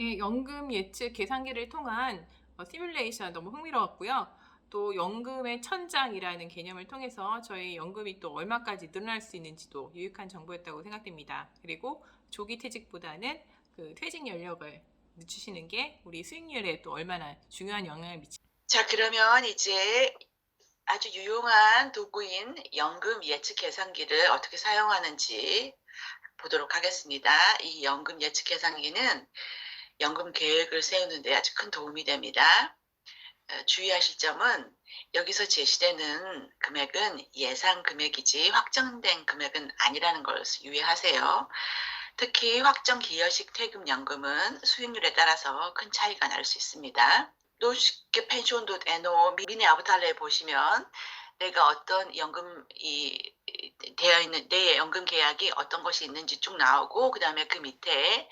예, 연금 예측 계산기를 통한 어, 시뮬레이션 너무 흥미로웠고요. 또 연금의 천장이라는 개념을 통해서 저희 연금이 또 얼마까지 늘어날 수 있는지도 유익한 정보였다고 생각됩니다. 그리고 조기 퇴직보다는 그 퇴직 연령을 늦추시는 게 우리 수익률에 또 얼마나 중요한 영향을 미치. 자, 그러면 이제 아주 유용한 도구인 연금 예측 계산기를 어떻게 사용하는지 보도록 하겠습니다. 이 연금 예측 계산기는 연금 계획을 세우는 데 아주 큰 도움이 됩니다. 어, 주의하실 점은 여기서 제시되는 금액은 예상 금액이지 확정된 금액은 아니라는 것을 유의하세요. 특히 확정 기여식 퇴금연금은 수익률에 따라서 큰 차이가 날 수 있습니다. 노시케 펜시온도.no 미니 아바타르에 보시면 내가 어떤 연금이 되어 있는 내 연금 계약이 어떤 것이 있는지 쭉 나오고 그 다음에 그 밑에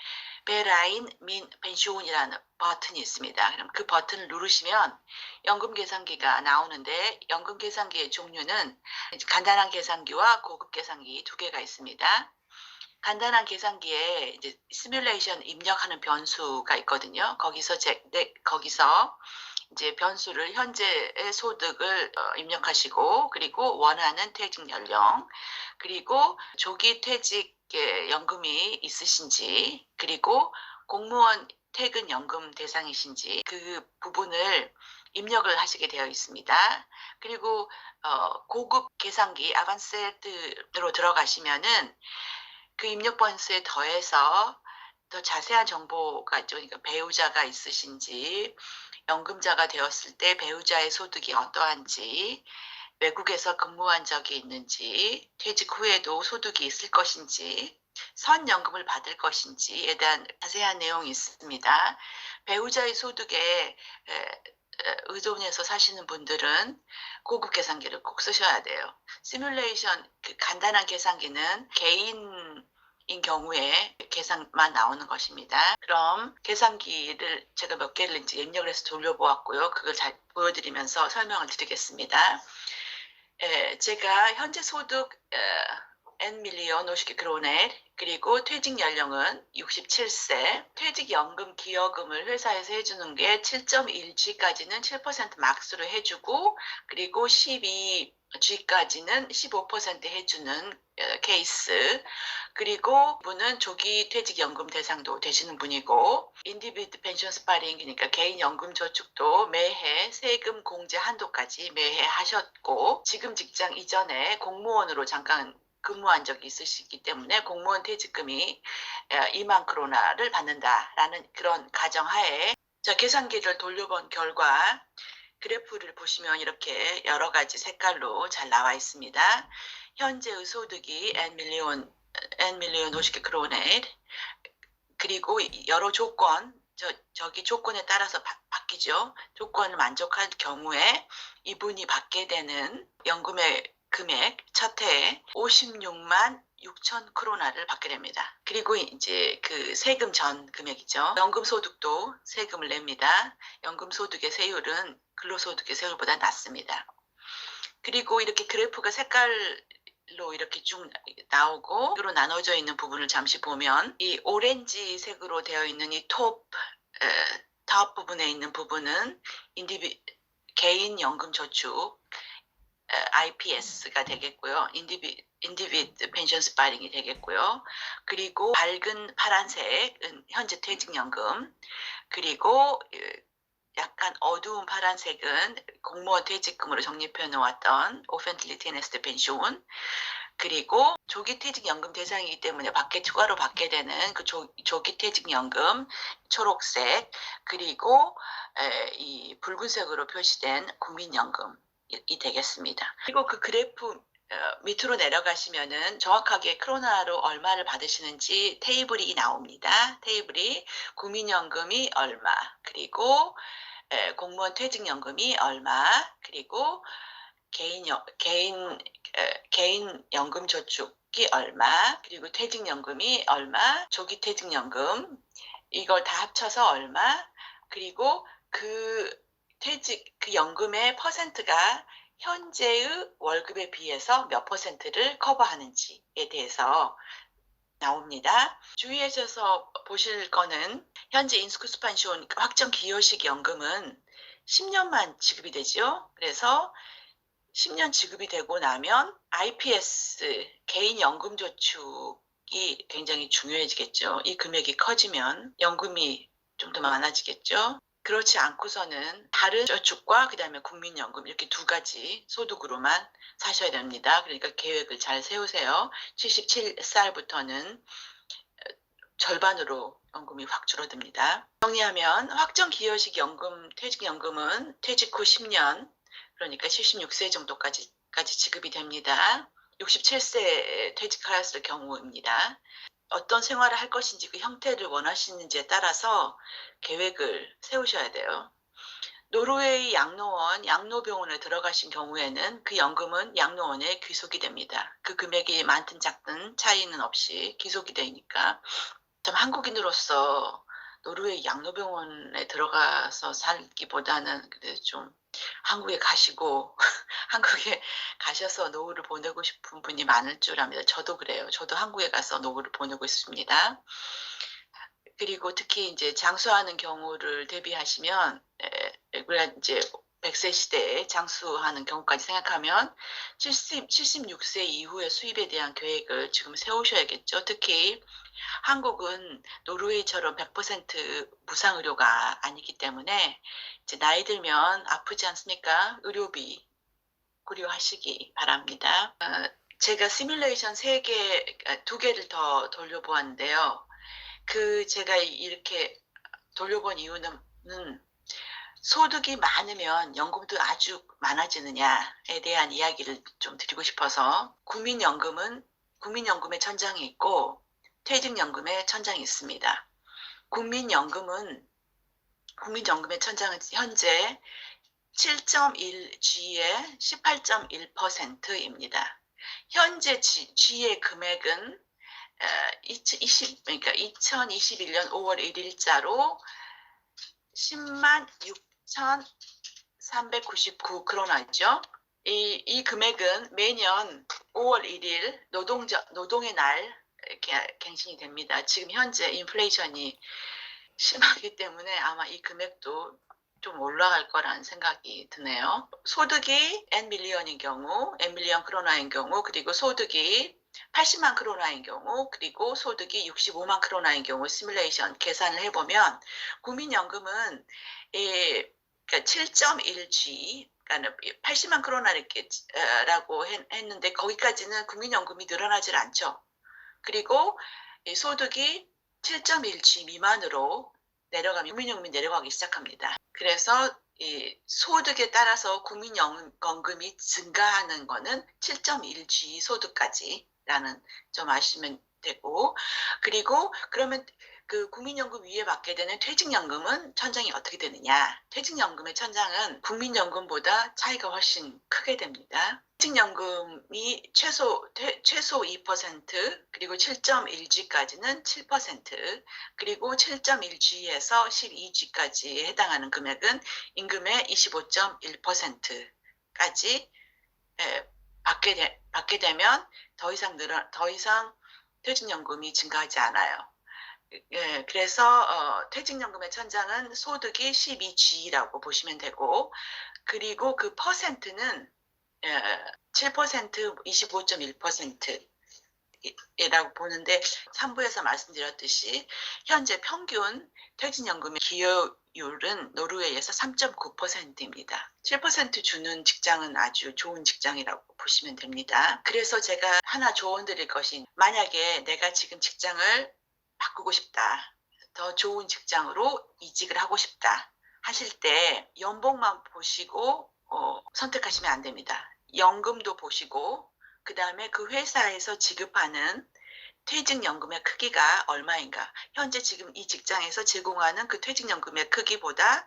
베라인 민 펜시온이라는 버튼이 있습니다. 그럼 그 버튼을 누르시면 연금 계산기가 나오는데 연금 계산기의 종류는 간단한 계산기와 고급 계산기 두 개가 있습니다. 간단한 계산기에 이제 시뮬레이션 입력하는 변수가 있거든요. 거기서 제, 네, 거기서 이제 변수를 현재의 소득을 어, 입력하시고 그리고 원하는 퇴직 연령 그리고 조기 퇴직 예, 연금이 있으신지 그리고 공무원 퇴근 연금 대상이신지 그 부분을 입력을 하시게 되어 있습니다. 그리고 어, 고급 계산기 아반세트로 들어가시면은 그 입력 번수에 더해서 더 자세한 정보가 있죠. 그러니까 배우자가 있으신지, 연금자가 되었을 때 배우자의 소득이 어떠한지, 외국에서 근무한 적이 있는지, 퇴직 후에도 소득이 있을 것인지, 선연금을 받을 것인지에 대한 자세한 내용이 있습니다. 배우자의 소득에 의존해서 사시는 분들은 고급 계산기를 꼭 쓰셔야 돼요. 시뮬레이션 그 간단한 계산기는 개인 인 경우에 계산만 나오는 것입니다. 그럼 계산기를 제가 몇 개를 이제 입력을 해서 돌려보았고요. 그걸 잘 보여드리면서 설명을 드리겠습니다. 에, 제가 현재 소득 에, N 밀리언 50개 크로넷 그리고 퇴직 연령은 67세. 퇴직연금 기여금을 회사에서 해주는 게 7.1G까지는 7% 막수로 해주고 그리고 12G까지는 15% 해주는 어, 케이스. 그리고 분은 조기 퇴직연금 대상도 되시는 분이고 인디비드 펜션 스파링 그러니까 개인 연금 저축도 매해 세금 공제 한도까지 매해 하셨고 지금 직장 이전에 공무원으로 잠깐 근무한 적이 있으시기 때문에 공무원 퇴직금이 2만 크로나를 받는다라는 그런 가정하에 자, 계산기를 돌려본 결과 그래프를 보시면 이렇게 여러 가지 색깔로 잘 나와 있습니다. 현재의 소득이 N 밀리온 N 밀리온 50개 크로넷 그리고 여러 조건 저, 저기 조건에 따라서 바, 바뀌죠. 조건을 만족할 경우에 이분이 받게 되는 연금의 금액 첫 해에 56만 6천 크로나를 받게 됩니다. 그리고 이제 그 세금 전 금액이죠. 연금 소득도 세금을 냅니다. 연금 소득의 세율은 근로소득의 세율보다 낮습니다. 그리고 이렇게 그래프가 색깔로 이렇게 쭉 나오고 으로 나눠져 있는 부분을 잠시 보면 이 오렌지색으로 되어 있는 이톱 탑 부분에 있는 부분은 인디비 개인 연금 저축 IPS가 되겠고요. 인디비, 인디비드 펜션 스파링이 되겠고요. 그리고 밝은 파란색은 현재 퇴직연금. 그리고 약간 어두운 파란색은 공무원 퇴직금으로 적립해 놓았던 오펜틀리티 네스트 펜션. 그리고 조기 퇴직 연금 대상이기 때문에 밖에 추가로 받게 되는 그 조, 조기 퇴직 연금 초록색 그리고 에, 이 붉은색으로 표시된 국민연금 이 되겠습니다. 그리고 그 그래프 어, 밑으로 내려가시면은 정확하게 크로나로 얼마를 받으시는지 테이블이 나옵니다. 테이블이 국민연금이 얼마, 그리고 에, 공무원 퇴직연금이 얼마, 그리고 개인 개인 에, 개인 연금 저축이 얼마, 그리고 퇴직연금이 얼마, 조기 퇴직연금. 이걸 다 합쳐서 얼마, 그리고 그 퇴직 그 연금의 퍼센트가 현재의 월급에 비해서 몇 퍼센트를 커버하는지에 대해서 나옵니다. 주의하셔서 보실 거는 현재 인스쿠스판시온 확정 기여식 연금은 10년만 지급이 되죠. 그래서 10년 지급이 되고 나면 IPS 개인 연금 저축이 굉장히 중요해지겠죠. 이 금액이 커지면 연금이 좀 더 많아지겠죠. 그렇지 않고서는 다른 저축과 그다음에 국민연금 이렇게 두 가지 소득으로만 사셔야 됩니다. 그러니까 계획을 잘 세우세요. 77살부터는 절반으로 연금이 확 줄어듭니다. 정리하면 확정 기여식 연금, 퇴직연금은 퇴직 후 10년, 그러니까 76세 정도까지 까지 지급이 됩니다. 67세에 퇴직하였을 경우입니다. 어떤 생활을 할 것인지 그 형태를 원하시는지에 따라서 계획을 세우셔야 돼요. 노르웨이 양로원, 양로병원에 들어가신 경우에는 그 연금은 양로원에 귀속이 됩니다. 그 금액이 많든 작든 차이는 없이 귀속이 되니까 참 한국인으로서 노르웨이 양로병원에 들어가서 살기보다는 그래도 좀 한국에 가시고 한국에 가셔서 노후를 보내고 싶은 분이 많을 줄 압니다. 저도 그래요. 저도 한국에 가서 노후를 보내고 있습니다. 그리고 특히 이제 장수하는 경우를 대비하시면 에, 그래 이제 100세 시대에 장수하는 경우까지 생각하면 70, 76세 이후의 수입에 대한 계획을 지금 세우셔야겠죠. 특히 한국은 노르웨이처럼 100% 무상 의료가 아니기 때문에 이제 나이 들면 아프지 않습니까? 의료비 고려하시기 바랍니다. 어, 제가 시뮬레이션 3개, 두 개를 더 돌려보았는데요. 그 제가 이렇게 돌려본 이유는 소득이 많으면 연금도 아주 많아지느냐에 대한 이야기를 좀 드리고 싶어서 국민연금은 국민연금의 천장이 있고 퇴직연금의 천장이 있습니다. 국민연금은 국민연금의 천장은 현재 7.1G에 18.1%입니다. 현재 G, G의 금액은 2020, 그러니까 2021년 5월 1일자로 10만 6,399 크로나죠. 이, 이 금액은 매년 5월 1일 노동자, 노동의 날 갱신이 됩니다. 지금 현재 인플레이션이 심하기 때문에 아마 이 금액도 좀 올라갈 거라는 생각이 드네요. 소득이 N 밀리언인 경우, N 밀리언 크로나인 경우, 그리고 소득이 80만 크로나인 경우, 그리고 소득이 65만 크로나인 경우 시뮬레이션 계산을 해보면 국민연금은 이, 그러니까 7.1G, 그러니까 80만 크로나 이렇게 어, 라고 했는데 거기까지는 국민연금이 늘어나질 않죠. 그리고 이 소득이 7.1G 미만으로 내려가면 국민연금이 내려가기 시작합니다. 그래서 이 소득에 따라서 국민연금이 증가하는 거는 7.1G 소득까지라는 점 아시면 되고 그리고 그러면 그 국민연금 위에 받게 되는 퇴직연금은 천장이 어떻게 되느냐? 퇴직연금의 천장은 국민연금보다 차이가 훨씬 크게 됩니다. 퇴직연금이 최소 퇴, 최소 2% 그리고 7.1G까지는 7% 그리고 7.1G에서 12G까지 해당하는 금액은 임금의 25.1%까지 받게 되, 받게 되면 더 이상 늘어 더 이상 퇴직연금이 증가하지 않아요. 예, 그래서 어, 퇴직연금의 천장은 소득이 12G라고 보시면 되고 그리고 그 퍼센트는 예, 7% 25.1% 이라고 보는데 3부에서 말씀드렸듯이 현재 평균 퇴직연금의 기여율은 노르웨이에서 3.9%입니다. 7% 주는 직장은 아주 좋은 직장이라고 보시면 됩니다. 그래서 제가 하나 조언 드릴 것이 만약에 내가 지금 직장을 바꾸고 싶다. 더 좋은 직장으로 이직을 하고 싶다. 하실 때 연봉만 보시고 어, 선택하시면 안 됩니다. 연금도 보시고 그 다음에 그 회사에서 지급하는 퇴직연금의 크기가 얼마인가. 현재 지금 이 직장에서 제공하는 그 퇴직연금의 크기보다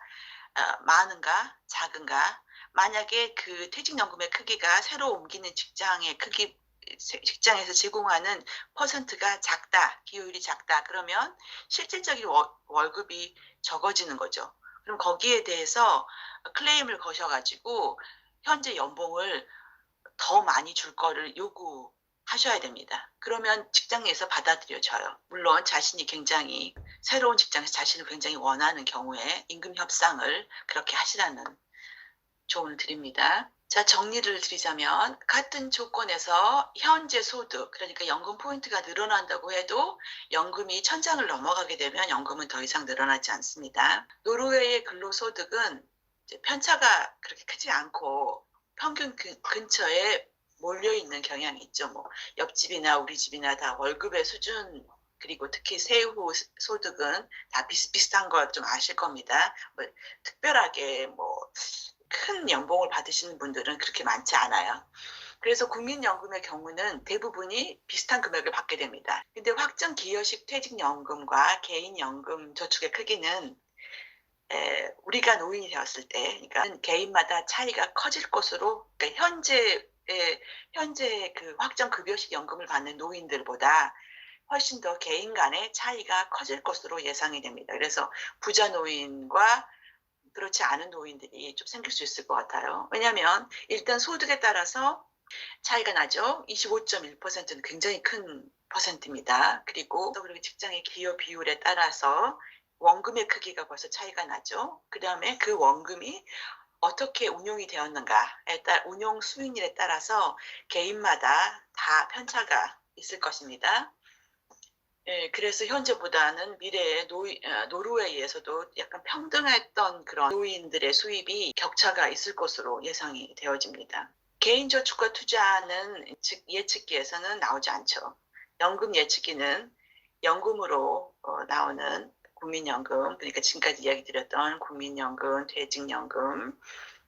어, 많은가 작은가. 만약에 그 퇴직연금의 크기가 새로 옮기는 직장의 크기 직장에서 제공하는 퍼센트가 작다, 기여율이 작다, 그러면 실질적인 월 급이 적어지는 거죠. 그럼 거기에 대해서 클레임을 거셔가지고 현재 연봉을 더 많이 줄 거를 요구하셔야 하셔야 됩니다. 그러면 직장에서 받아들여져요. 물론 자신이 굉장히 새로운 직장에서 자신을 굉장히 원하는 경우에 임금 협상을 그렇게 하시라는 조언을 드립니다. 자, 정리를 드리자면 같은 조건에서 현재 소득, 그러니까 연금 포인트가 늘어난다고 해도 연금이 천장을 넘어가게 되면 연금은 더 이상 늘어나지 않습니다. 노르웨이의 근로소득은 편차가 그렇게 크지 않고 평균 근- 근처에 몰려 있는 경향이 있죠. 뭐 옆집이나 우리 집이나 다 월급의 수준 그리고 특히 세후 소득은 다 비슷비슷한 거좀 아실 겁니다. 뭐 특별하게 뭐 큰 연봉을 받으시는 분들은 그렇게 많지 않아요. 그래서 국민연금의 경우는 대부분이 비슷한 금액을 받게 됩니다. 근데 확정 기여식 퇴직연금과 개인연금 저축의 크기는 에, 우리가 노인이 되었을 때, 그러니까 개인마다 차이가 커질 것으로, 그러니까 현재 현재 그 확정 급여식 연금을 받는 노인들보다 훨씬 더 개인 간의 차이가 커질 것으로 예상이 됩니다. 그래서 부자 노인과 그렇지 않은 노인들이 좀 생길 수 있을 것 같아요. 왜냐하면 일단 소득에 따라서 차이가 나죠. 25.1%는 굉장히 큰 퍼센트입니다. 그리고 또 그리고 직장의 기여 비율에 따라서 원금의 크기가 벌써 차이가 나죠. 그 다음에 그 원금이 어떻게 운용이 되었는가에 따라 운용 수익률에 따라서 개인마다 다 편차가 있을 것입니다. 예, 그래서 현재보다는 미래에 노이, 어, 노르웨이에서도 약간 평등했던 그런 노인들의 수입이 격차가 있을 것으로 예상이 되어집니다. 개인 저축과 투자는 즉 예측기에서는 나오지 않죠. 연금 예측기는 연금으로 어, 나오는 국민연금, 그러니까 지금까지 이야기 드렸던 국민연금, 퇴직연금,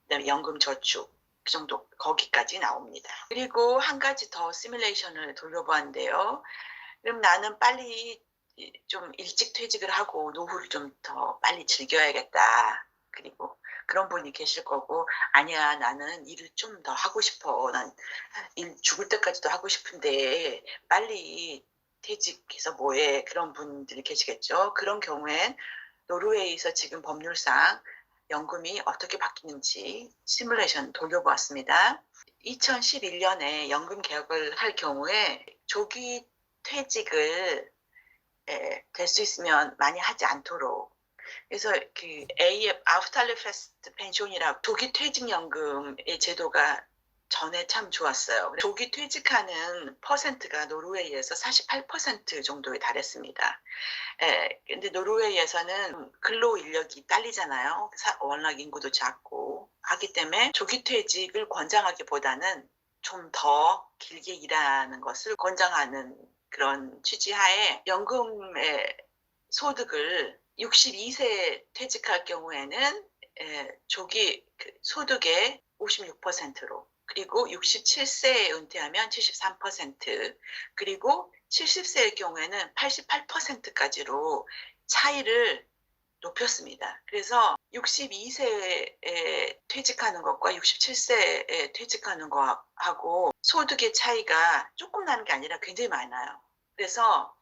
그다음에 연금저축 그 정도 거기까지 나옵니다. 그리고 한 가지 더 시뮬레이션을 돌려보았는데요. 그럼 나는 빨리 좀 일찍 퇴직을 하고 노후를 좀 더 빨리 즐겨야겠다. 그리고 그런 분이 계실 거고 아니야 나는 일을 좀 더 하고 싶어. 난 일 죽을 때까지도 하고 싶은데 빨리 퇴직해서 뭐해 그런 분들이 계시겠죠. 그런 경우엔 노르웨이에서 지금 법률상 연금이 어떻게 바뀌는지 시뮬레이션 돌려보았습니다. 2011년에 연금 개혁을 할 경우에 조기 퇴직을 될 수 있으면 많이 하지 않도록 그래서 그 AF 아우탈리 페스트 펜션이라고 조기 퇴직 연금의 제도가 전에 참 좋았어요. 조기 퇴직하는 퍼센트가 노르웨이에서 48% 정도에 달했습니다. 예, 근데 노르웨이에서는 근로 인력이 딸리잖아요. 사- 워낙 인구도 작고 하기 때문에 조기 퇴직을 권장하기보다는 좀 더 길게 일하는 것을 권장하는 그런 취지하에 연금의 소득을 62세 퇴직할 경우에는 에, 조기 그 소득의 56%로 그리고 67세에 은퇴하면 73% 그리고 70세의 경우에는 88%까지로 차이를 높였습니다. 그래서 62세에 퇴직하는 것과 67세에 퇴직하는 거하고 소득의 차이가 조금 나는 게 아니라 굉장히 많아요. 그래서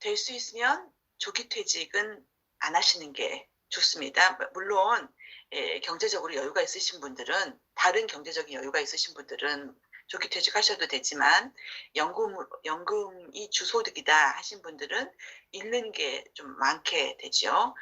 될 수 있으면 조기 퇴직은 안 하시는 게 좋습니다. 물론 예, 경제적으로 여유가 있으신 분들은 다른 경제적인 여유가 있으신 분들은 조기 퇴직하셔도 되지만 연금 연금이 주소득이다 하신 분들은 잃는 게 좀 많게 되죠.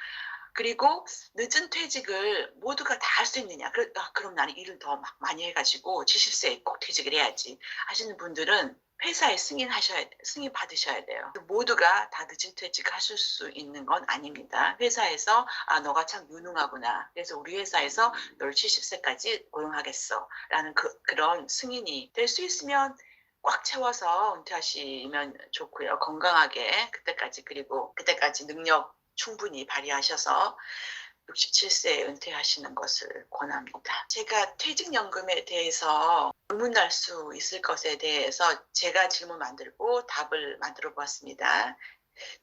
그리고 늦은 퇴직을 모두가 다 할 수 있느냐? 그, 아, 그럼 나는 일을 더 막 많이 해가지고 70세에 꼭 퇴직을 해야지 하시는 분들은 회사에 승인하셔야 승인 받으셔야 돼요. 모두가 다 늦은 퇴직 하실 수 있는 건 아닙니다. 회사에서 아 너가 참 유능하구나. 그래서 우리 회사에서 널 70세까지 고용하겠어라는 그 그런 승인이 될 수 있으면 꽉 채워서 은퇴하시면 좋고요. 건강하게 그때까지 그리고 그때까지 능력 충분히 발휘하셔서 67세에 은퇴하시는 것을 권합니다. 제가 퇴직연금에 대해서 의문날 수 있을 것에 대해서 제가 질문 만들고 답을 만들어 보았습니다.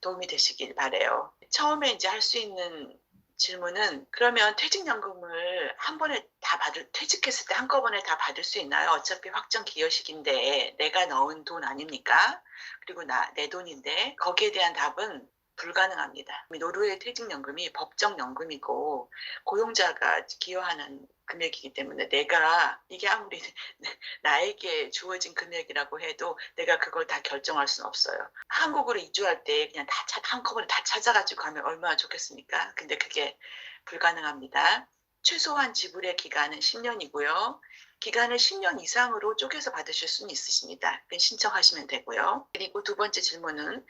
도움이 되시길 바래요. 처음에 이제 할 수 있는 질문은 그러면 퇴직연금을 한 번에 다 받을 퇴직했을 때 한꺼번에 다 받을 수 있나요? 어차피 확정 기여식인데 내가 넣은 돈 아닙니까? 그리고 나 내 돈인데 거기에 대한 답은 불가능합니다. 노르웨이 퇴직연금이 법정연금이고 고용자가 기여하는 금액이기 때문에 내가 이게 아무리 나에게 주어진 금액이라고 해도 내가 그걸 다 결정할 수는 없어요. 한국으로 이주할 때 그냥 다 차- 한꺼번에 다 찾아가지고 가면 얼마나 좋겠습니까? 근데 그게 불가능합니다. 최소한 지불의 기간은 10년이고요. 기간을 10년 이상으로 쪼개서 받으실 수는 있으십니다. 신청하시면 되고요. 그리고 두 번째 질문은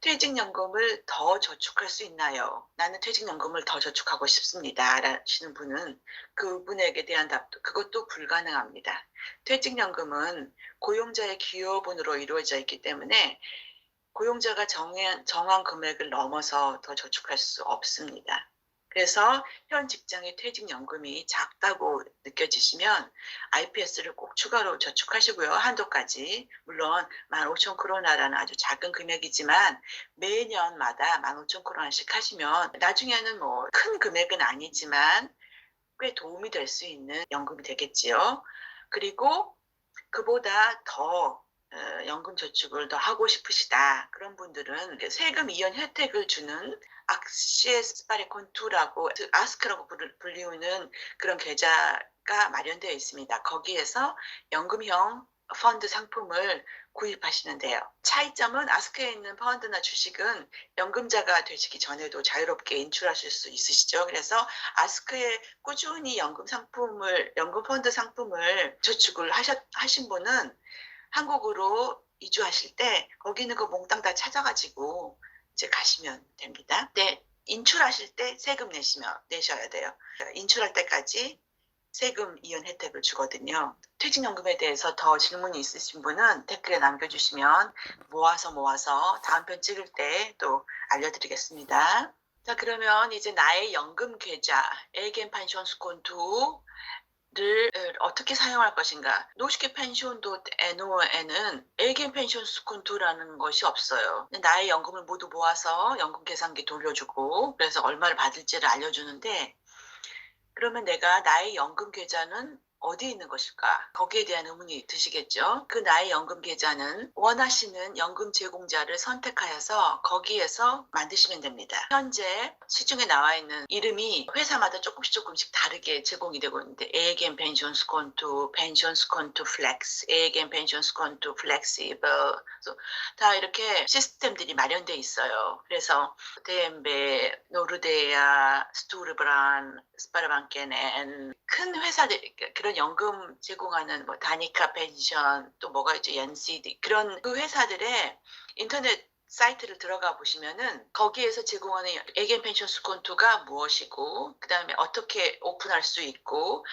퇴직연금을 더 저축할 수 있나요? 나는 퇴직연금을 더 저축하고 싶습니다. 라시는 분은 그분에게 대한 답도 그것도 불가능합니다. 퇴직연금은 고용자의 기여분으로 이루어져 있기 때문에 고용자가 정한, 정한 금액을 넘어서 더 저축할 수 없습니다. 그래서 현 직장의 퇴직연금이 작다고 느껴지시면 IPS를 꼭 추가로 저축하시고요. 한도까지. 물론 15,000크로나라는 아주 작은 금액이지만 매년마다 15,000크로나씩 하시면 나중에는 뭐 큰 금액은 아니지만 꽤 도움이 될 수 있는 연금이 되겠지요. 그리고 그보다 더 어, 연금 저축을 더 하고 싶으시다. 그런 분들은 세금 이연 혜택을 주는 악시에스 파레콘투라고 아스크라고 불리우는 그런 계좌가 마련되어 있습니다. 거기에서 연금형 펀드 상품을 구입하시면 돼요. 차이점은 아스크에 있는 펀드나 주식은 연금자가 되시기 전에도 자유롭게 인출하실 수 있으시죠. 그래서 아스크에 꾸준히 연금 상품을 연금 펀드 상품을 저축을 하셨, 하신 분은 한국으로 이주하실 때 거기 있는 거 몽땅 다 찾아가지고 이제 가시면 됩니다. 네, 인출하실 때 세금 내시면 내셔야 돼요. 인출할 때까지 세금 이연 혜택을 주거든요. 퇴직연금에 대해서 더 질문이 있으신 분은 댓글에 남겨주시면 모아서 모아서 다음 편 찍을 때 또 알려드리겠습니다. 자 그러면 이제 나의 연금 계좌 에겐 판션 스콘투 를 어떻게 사용할 것인가? 노시케 펜션도 NO에는 에겐 펜션 스콘투라는 것이 없어요. 나의 연금을 모두 모아서 연금 계산기 돌려주고 그래서 얼마를 받을지를 알려주는데 그러면 내가 나의 연금 계좌는 어디에 있는 것일까? 거기에 대한 의문이 드시겠죠? 그 나의 연금 계좌는 원하시는 연금 제공자를 선택하여서 거기에서 만드시면 됩니다. 현재 시중에 나와 있는 이름이 회사마다 조금씩 조금씩 다르게 제공이 되고 있는데 에겐 펜션 스콘투, 펜션 스콘투 플렉스, 에겐 펜션 스콘투 플렉시블 다 이렇게 시스템들이 마련돼 있어요. 그래서 DNB, 노르데아, 스투르브란, 스파르방케넨 큰 회사들 그런 연금 제공하는 뭐 다니카 펜션 또 뭐가 있죠 NCD 그런 그 회사들의 인터넷 사이트를 들어가 보시면은 거기에서 제공하는 에겐 펜션 스콘투가 무엇이고 그 다음에 어떻게 오픈할 수 있고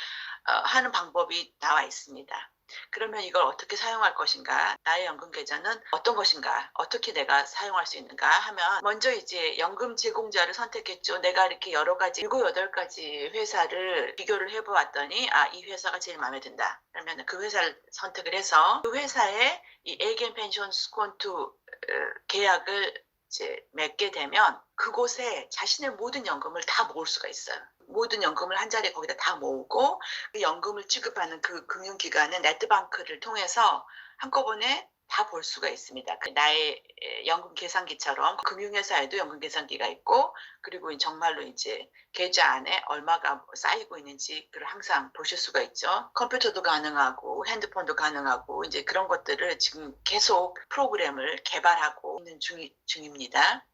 어, 하는 방법이 나와 있습니다. 그러면 이걸 어떻게 사용할 것인가? 나의 연금 계좌는 어떤 것인가? 어떻게 내가 사용할 수 있는가? 하면 먼저 이제 연금 제공자를 선택했죠. 내가 이렇게 여러 가지 일곱 여덟 가지 회사를 비교를 해보았더니 아 이 회사가 제일 마음에 든다. 그러면 그 회사를 선택을 해서 그 회사에 이 에겐 펜션 스콘투 어, 계약을 이제 맺게 되면 그곳에 자신의 모든 연금을 다 모을 수가 있어요. 모든 연금을 한 자리에 거기다 다 모으고 그 연금을 지급하는 그 금융기관은 네트방크를 통해서 한꺼번에 다 볼 수가 있습니다. 그 나의 에, 연금 계산기처럼 금융회사에도 연금 계산기가 있고 그리고 정말로 이제 계좌 안에 얼마가 쌓이고 있는지 그걸 항상 보실 수가 있죠. 컴퓨터도 가능하고 핸드폰도 가능하고 이제 그런 것들을 지금 계속 프로그램을 개발하고 있는 중, 중입니다.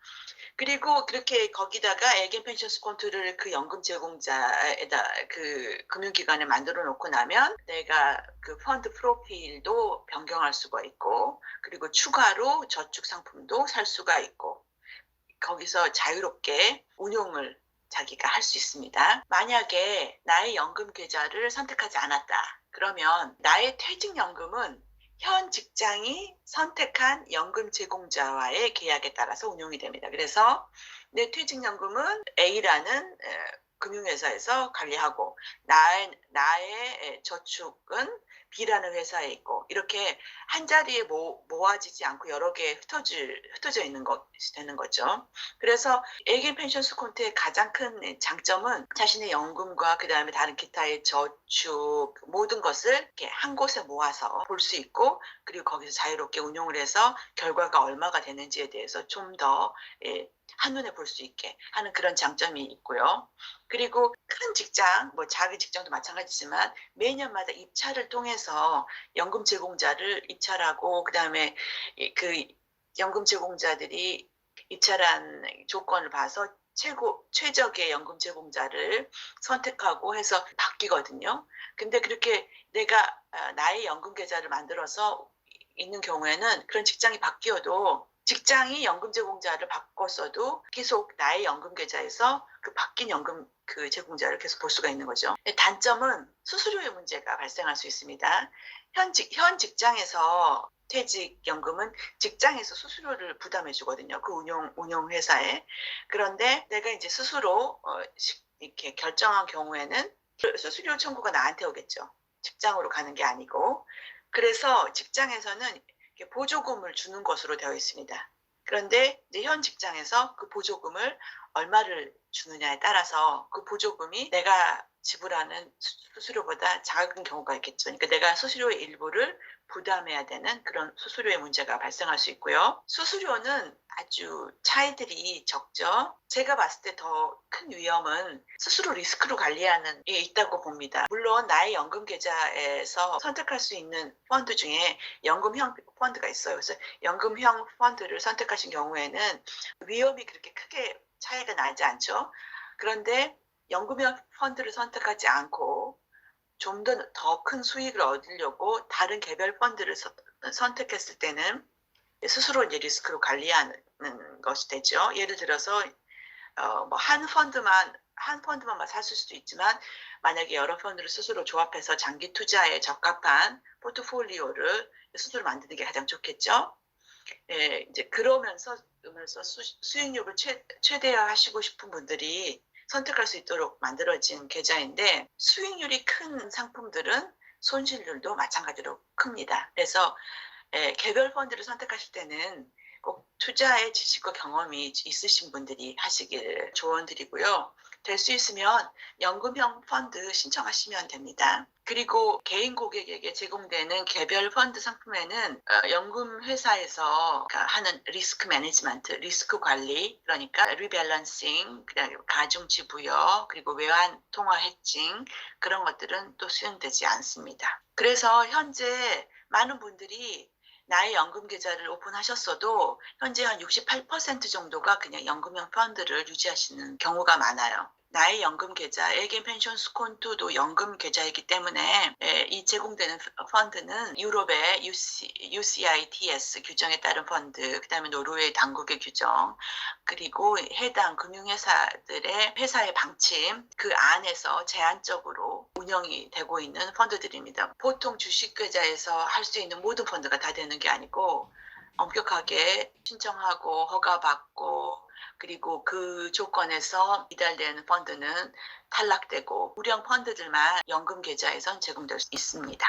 그리고 그렇게 거기다가 에겐 펜션 스콘트를 그 연금 제공자에다 그 금융기관에 만들어 놓고 나면 내가 그 펀드 프로필도 변경할 수가 있고 그리고 추가로 저축 상품도 살 수가 있고 거기서 자유롭게 운용을 자기가 할 수 있습니다. 만약에 나의 연금 계좌를 선택하지 않았다. 그러면 나의 퇴직연금은 현 직장이 선택한 연금 제공자와의 계약에 따라서 운용이 됩니다. 그래서 내 퇴직연금은 A라는 에, 금융회사에서 관리하고 나의, 나의 저축은 B라는 회사에 있고 이렇게 한 자리에 모, 모아지지 않고 여러 개 흩어져, 흩어져 있는 것이 되는 거죠. 그래서 에겐 펜션 스콘트의 가장 큰 장점은 자신의 연금과 그 다음에 다른 기타의 저축 모든 것을 이렇게 한 곳에 모아서 볼 수 있고 그리고 거기서 자유롭게 운용을 해서 결과가 얼마가 되는지에 대해서 좀더 예, 한눈에 볼 수 있게 하는 그런 장점이 있고요. 그리고 큰 직장, 뭐 작은 직장도 마찬가지지만 매년마다 입찰을 통해서 연금 제공자를 입찰하고 그다음에 이- 그 연금 제공자들이 입찰한 조건을 봐서 최고 최적의 연금 제공자를 선택하고 해서 바뀌거든요. 근데 그렇게 내가 아, 나의 연금 계좌를 만들어서 있는 경우에는 그런 직장이 바뀌어도 직장이 연금 제공자를 바꿨어도 계속 나의 연금 계좌에서 그 바뀐 연금 그 제공자를 계속 볼 수가 있는 거죠. 근데 단점은 수수료의 문제가 발생할 수 있습니다. 현, 직, 현 직장에서 퇴직연금은 직장에서 수수료를 부담해 주거든요. 그 운용, 운용회사에. 그런데 내가 이제 스스로 어, 시- 이렇게 결정한 경우에는 수수료 청구가 나한테 오겠죠. 직장으로 가는 게 아니고. 그래서 직장에서는 보조금을 주는 것으로 되어 있습니다. 그런데 이제 현 직장에서 그 보조금을 얼마를 주느냐에 따라서 그 보조금이 내가 지불하는 수- 수수료보다 작은 경우가 있겠죠. 그러니까 내가 수수료의 일부를 부담해야 되는 그런 수수료의 문제가 발생할 수 있고요. 수수료는 아주 차이들이 적죠. 제가 봤을 때 더 큰 위험은 스스로 리스크로 관리하는 게 있다고 봅니다. 물론 나의 연금 계좌에서 선택할 수 있는 펀드 중에 연금형 펀드가 있어요. 그래서 연금형 펀드를 선택하신 경우에는 위험이 그렇게 크게 차이가 나지 않죠. 그런데 연금형 펀드를 선택하지 않고 좀 더 더 큰 수익을 얻으려고 다른 개별 펀드를 서- 선택했을 때는 스스로 이제 리스크로 관리하는 것이 되죠. 예를 들어서 어, 뭐 한 펀드만 한 펀드만 사실 수도 있지만 만약에 여러 펀드를 스스로 조합해서 장기 투자에 적합한 포트폴리오를 스스로 만드는 게 가장 좋겠죠. 예, 이제 그러면서 그러면서 수, 수익률을 최, 최대화하시고 싶은 분들이 선택할 수 있도록 만들어진 계좌인데 수익률이 큰 상품들은 손실률도 마찬가지로 큽니다. 그래서 예, 개별 펀드를 선택하실 때는 꼭 투자의 지식과 경험이 있으신 분들이 하시길 조언드리고요. 될 수 있으면 연금형 펀드 신청하시면 됩니다. 그리고 개인 고객에게 제공되는 개별 펀드 상품에는 어, 연금 회사에서 하는 리스크 매니지먼트, 리스크 관리, 그러니까 리밸런싱, 가중치 부여, 그리고 외환 통화 해칭 그런 것들은 또 수용되지 않습니다. 그래서 현재 많은 분들이 나의 연금 계좌를 오픈하셨어도 현재 한 68% 정도가 그냥 연금형 펀드를 유지하시는 경우가 많아요. 나의 연금 계좌, 에겐 펜션 스콘투도 연금 계좌이기 때문에 에, 이 제공되는 펀드는 유럽의 UC, UCITS 규정에 따른 펀드, 그다음에 노르웨이 당국의 규정, 그리고 해당 금융회사들의 회사의 방침 그 안에서 제한적으로 운영이 되고 있는 펀드들입니다. 보통 주식 계좌에서 할 수 있는 모든 펀드가 다 되는 게 아니고 엄격하게 신청하고 허가받고 그리고 그 조건에서 이달되는 펀드는 탈락되고 우량 펀드들만 연금 계좌에선 제공될 수 있습니다.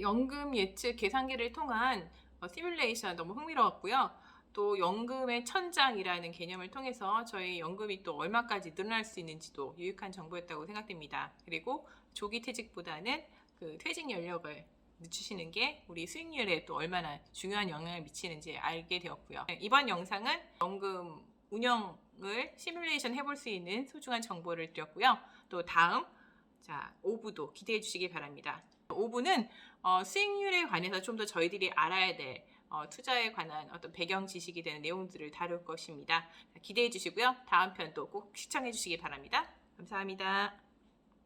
연금 예측 계산기를 통한 어, 시뮬레이션 너무 흥미로웠고요. 또 연금의 천장이라는 개념을 통해서 저희 연금이 또 얼마까지 늘어날 수 있는지도 유익한 정보였다고 생각됩니다. 그리고 조기 퇴직보다는 그 퇴직 연령을 늦추시는 게 우리 수익률에 또 얼마나 중요한 영향을 미치는지 알게 되었고요. 네, 이번 영상은 연금 운영을 시뮬레이션 해볼 수 있는 소중한 정보를 드렸고요. 또 다음 자 5부도 기대해 주시기 바랍니다. 5부는 어, 수익률에 관해서 좀 더 저희들이 알아야 될 어, 투자에 관한 어떤 배경 지식이 되는 내용들을 다룰 것입니다. 기대해 주시고요. 다음 편도 꼭 시청해 주시기 바랍니다. 감사합니다.